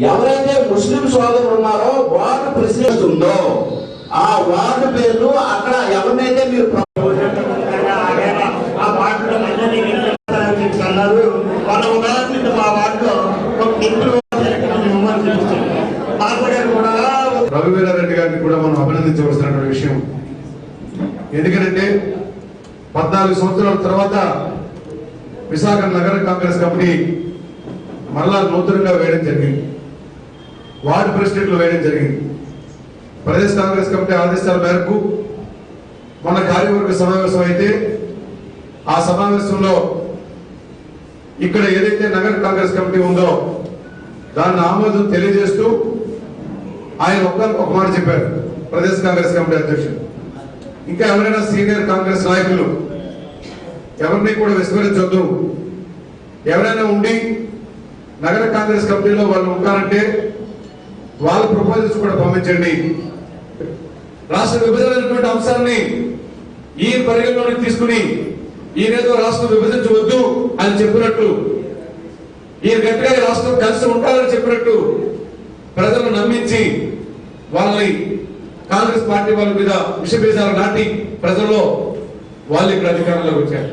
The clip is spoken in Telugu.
ఎవరైతే ముస్లిం సోదరులు ఉన్నారో వార్డు ప్రశ్నిస్తుందో ఆ వార్డు పేర్లు అక్కడ ఎవరినైతే మీరు ప్ర- ఆ అన్నారు ఒక గారిని కూడా మనం అభినందించవలసినటువంటి విషయం. ఎందుకంటే పద్నాలుగు సంవత్సరాల తర్వాత విశాఖ నగర కాంగ్రెస్ కమిటీ మరలా నూతనంగా వేయడం జరిగింది. వార్డు ప్రెసిడెంట్లు వేయడం జరిగింది. ప్రదేశ్ కాంగ్రెస్ కమిటీ ఆదేశాల మేరకు మన కార్యవర్గ సమావేశం అయితే ఆ సమావేశంలో ఇక్కడ ఏదైతే నగర కాంగ్రెస్ కమిటీ ఉందో దాన్ని ఆమోదం తెలియజేస్తూ ఆయన ఒక్క ఒక మాట చెప్పారు. ప్రదేశ్ కాంగ్రెస్ కమిటీ అధ్యక్షుడు. ఇంకా ఎవరైనా సీనియర్ కాంగ్రెస్ నాయకులు ఎవరిని కూడా విస్మరించొద్దు. ఎవరైనా ఉండి నగర కాంగ్రెస్ కమిటీలో వాళ్ళు ఉంటారంటే వాళ్ళ ప్రపోజల్స్ కూడా పంపించండి. రాష్ట్ర విభజనటువంటి అంశాన్ని ఈ పరిగణలోకి తీసుకుని ఈయనేదో రాష్ట్రం విభజించవద్దు అని చెప్పినట్టు ఈయన గట్టిగా రాష్ట్రం కలిసి ఉంటారని చెప్పినట్టు ప్రజలను నమ్మించి వాళ్ళని కాంగ్రెస్ పార్టీ వాళ్ళ మీద విషబీజాలు నాటి ప్రజల్లో వాళ్ళు ఇక్కడ అధికారంలోకి వచ్చారు.